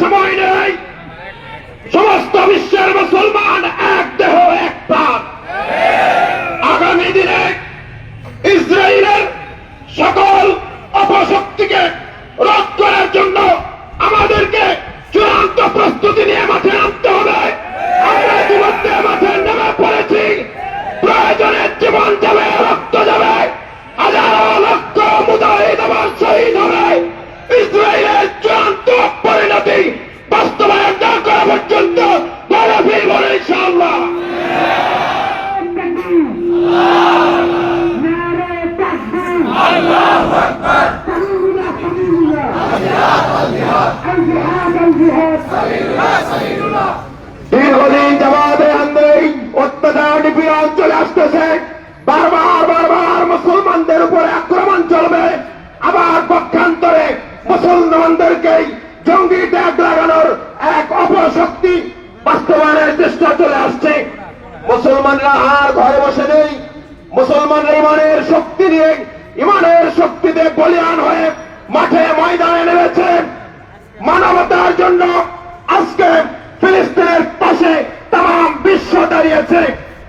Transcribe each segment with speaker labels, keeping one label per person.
Speaker 1: সময় নেই। সমস্ত বিশ্বের মুসলমান এক দেহ, এক প্রাণ। আগামী দিনে ইসরায়েলের সকল অপশক্তিকে রোধ করার জন্য আমাদেরকে চূড়ান্ত প্রস্তুতি নিয়ে মাঠে আনতে হবে। আমরা ইতিমধ্যে মাঠে নেমে পড়েছি। প্রয়োজনে জীবন যাবে, রক্ত যাবে। হাজারো লক্ষ মুজাহিদ আবার শহীদ হবে। অত্যাচার নিপীড়ন চলে আসতেছে। বারবার বারবার মুসলমানদের উপরে আক্রমণ চলবে। আবার পক্ষান্তরে মুসলমানদেরকে জঙ্গি ট্যাগ লাগানোর এক অপশক্তি বাস্তবায়নের চেষ্টা চলে আসছে। মুসলমানরা আর ঘরে বসে নেই। মুসলমানরা ইমানের শক্তি নিয়ে, ইমানের শক্তিতে বলিয়ান হয়ে মাঠে ময়দানে নেমেছে। মানবতার জন্য আজকে ফিলিস্তিনের পাশে তাম বিশ্ব দাঁড়িয়েছে।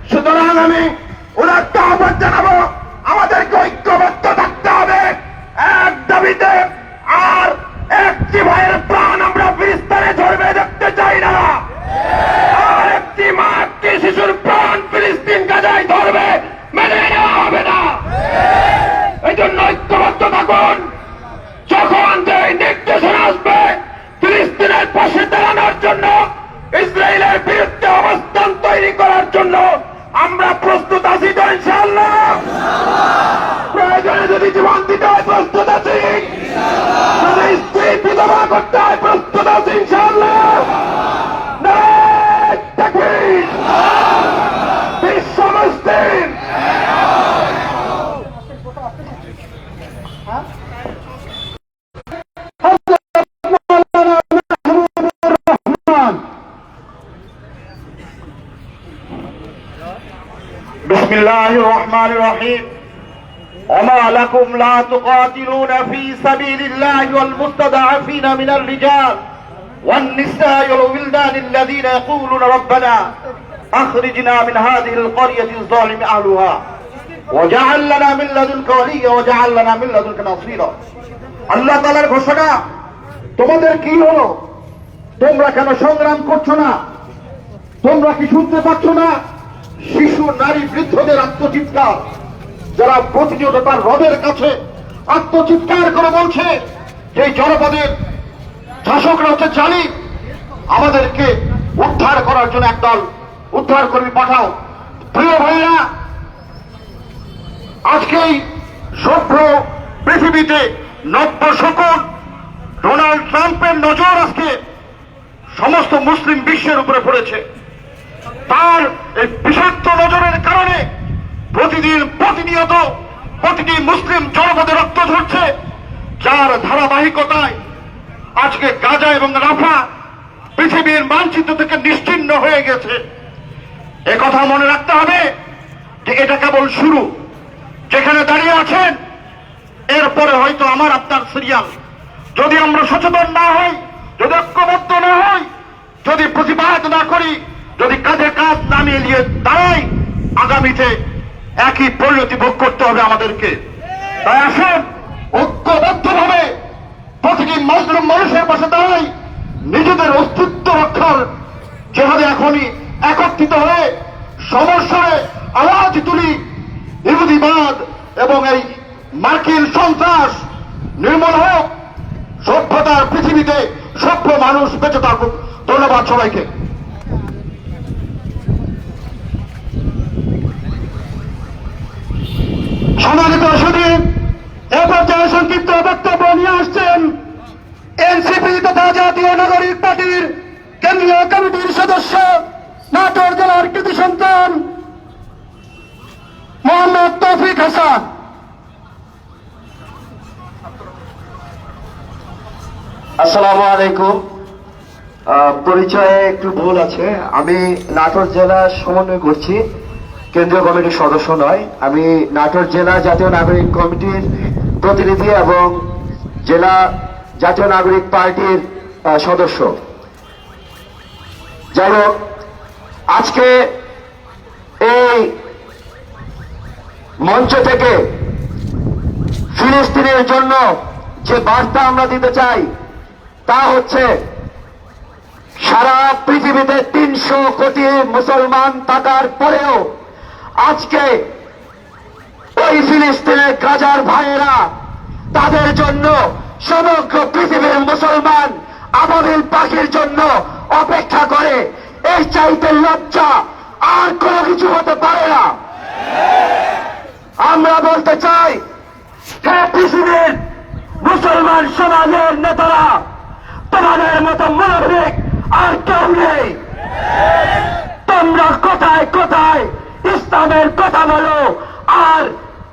Speaker 1: সুতরাং আমি ওরা আহ্বান জানাব। আমাদেরকে ঐক্যবদ্ধ থাকতে হবে। এক দাবিতে بسم الله الرحمن الرحيم وما لكم لا تقاتلون في سبيل الله والمستضعفين من الرجال والنساء والولدان الذين يقولون ربنا أخرجنا من هذه القرية الظالم أهلها وجعل لنا من لدنك وليا وجعل لنا من لدنك نصيرا আল্লাহ তালার ঘোষণা তোমাদের কি হলো তোমরা কেন সংগ্রাম করছো না তোমরা কি শুনতে পাচ্ছ না শিশু, নারী, বৃদ্ধদের আত্মচিৎকার। যারা প্রতিনিয়ত তার হ্রদের কাছে আত্মচিৎকার করে বলছে এই জনপদের শাসকরা হচ্ছে জালি আমাদেরকে উদ্ধার করার জন্য একদল উদ্ধার কর্মী পাঠাও। প্রিয় ভাইরা আজকেই সভ্য পৃথিবীতে নব্য শকুন ডোনাল্ড ট্রাম্পের নজর আজকে সমস্ত মুসলিম বিশ্বের উপরে পড়েছে। তার এই বিষাক্ত নজরের কারণে প্রতিদিন প্রতিনিয়ত প্রতিটি মুসলিম জনপদে রক্ত ঝরছে, যার ধারাবাহিকতায় আজকে গাজা এবং রাফা পৃথিবীর মানচিত্র থেকে নিশ্চিন্ন হয়ে গেছে। এ কথা মনে রাখতে হবে যে এটা কেবল শুরু। যেখানে দাঁড়িয়ে আছেন, এরপরে হয়তো আমার আপনার সিরিয়াল। যদি আমরা সচেতন না হই যদি ঐক্যবদ্ধ না হই যদি প্রতিবাদ না করি যদি কাঁধে কাঁধ না মিলিয়ে দাঁড়াই আগামীতে একই পরিণতি ভোগ করতে হবে আমাদেরকে। তাই আসুন ঐক্যবদ্ধ ভাবে প্রতিটি মজলুম মানুষের পাশে দাঁড়াই, নিজেদের অস্তিত্ব রক্ষার যেভাবে এখনই একত্রিত হয়ে সমস্যায় আওয়াজ তুলি, ইহুদিবাদ এবং এই মার্কিন সন্ত্রাস, নির্মূল হোক, সভ্যতার পৃথিবীতে সভ্য মানুষ বেঁচে থাকুক। ধন্যবাদ সবাইকে সম্মানিত সুদী এ বক্তব্য নিয়ে আসছেন এনসিপি তথা জাতীয় নাগরিক পার্টির কেন্দ্রীয় কমিটির সদস্য নাটোর জেলার কৃতি সন্তান মোহাম্মদ তৌফিক হাসান।
Speaker 2: আসসালামু আলাইকুম। পরিচয়ে একটু ভুল আছে। আমি নাটোর জেলা সমন্বয় করছি, কেন্দ্রীয় কমিটির সদস্য নয়। আমি নাটোর জেলা জাতীয় নাগরিক কমিটির প্রতিনিধি এবং জেলা জাতীয় নাগরিক পার্টির সদস্য। যাই হোক, আজকে এই মঞ্চ থেকে ফিলিস্তিনের জন্য যে বার্তা আমরা দিতে চাই, তা হচ্ছে সারা পৃথিবীতে তিনশো কোটি মুসলমান থাকার পরেও আজকে ওই ফিলিস্তিনের গাজার ভাইয়েরা, তাদের জন্য সমগ্র পৃথিবীর মুসলমান আবাবিল পাখির জন্য অপেক্ষা করে। এই চাইতে লজ্জা আর কোনো কিছু হতে পারে না। আমরা বলতে চাই, হে পৃথিবীর মুসলমান সমাজের নেতারা, তোমাদের মতো মানবিক আর কেউ নেই। তোমরা কোথায় কোথায় ইসলামের কথা বলো আর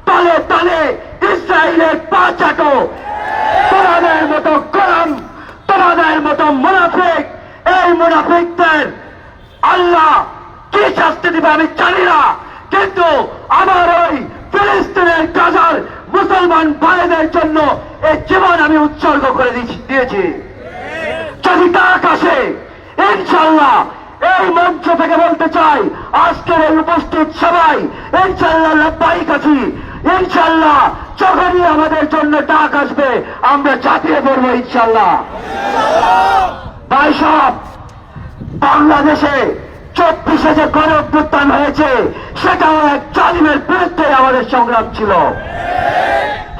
Speaker 2: তলে তলে ইসরায়েলের পা চাটো। তোমাদের মতো কলম তোমাদের মতো মুনাফিক, এই মুনাফিকদের আল্লাহ কি শাস্তি দিবে আমি জানি না। কিন্তু আমার ওই ফিলিস্তিনের গাজার মুসলমান ভাইদের জন্য এই জীবন আমি উৎসর্গ করে দিয়েছি- যদি তার কাছে ইনশাল্লাহ এই মঞ্চ থেকে বলতে চাই, আজকের এই উপস্থিত সবাই ইনশাল্লাহ লব্বাইক আছি ইনশাল্লাহ যখনই আমাদের জন্য ডাক আসবে, আমরা চাপিয়ে পড়ব ইনশাল্লাহ ভাই সব বাংলাদেশে চব্বিশে যে গণ অভ্যুত্থান হয়েছে, সেটাও এক জালিমের বিরুদ্ধে আমাদের সংগ্রাম ছিল।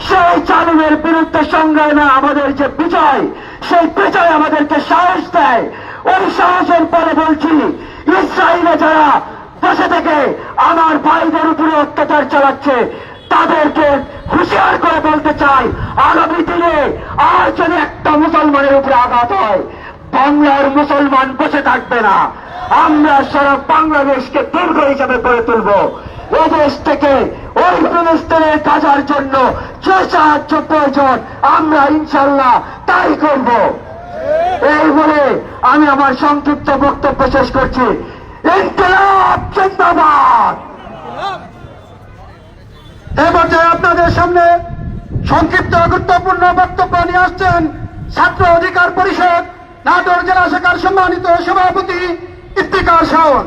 Speaker 2: সেই জালিমের বিরুদ্ধে সংগ্রামে আমাদের যে বিজয়, সেই বিজয় আমাদেরকে সাহস দেয়। ওই সাহসের পরে বলছি, ইসরায়েলে যারা বসে থেকে আমার ভাইদের উপরে অত্যাচার চালাচ্ছে তাদেরকে হুঁশিয়ার করে বলতে চাই, আগামী দিনে আর যদি একটা মুসলমানের উপরে আঘাত হয়, বাংলার মুসলমান বসে থাকবে না। আমরা সারা বাংলাদেশকে দুর্গ হিসাবে গড়ে তুলব। এদেশ থেকে ওই ফিলিস্তিনের কাজার জন্য যে সাহায্য প্রয়োজন, আমরা ইনশাল্লাহ তাই করব। এই বলে আমি আমার সংক্ষিপ্ত বক্তব্য শেষ করছি। ইনকলাব জিন্দাবাদ!
Speaker 3: এ পর্যায়ে আপনাদের সামনে সংক্ষিপ্ত গুরুত্বপূর্ণ বক্তব্য নিয়ে আসছেন ছাত্র অধিকার পরিষদ, নাটোর জেলা শাখার সম্মানিত সভাপতি ইফতিকার শাওন।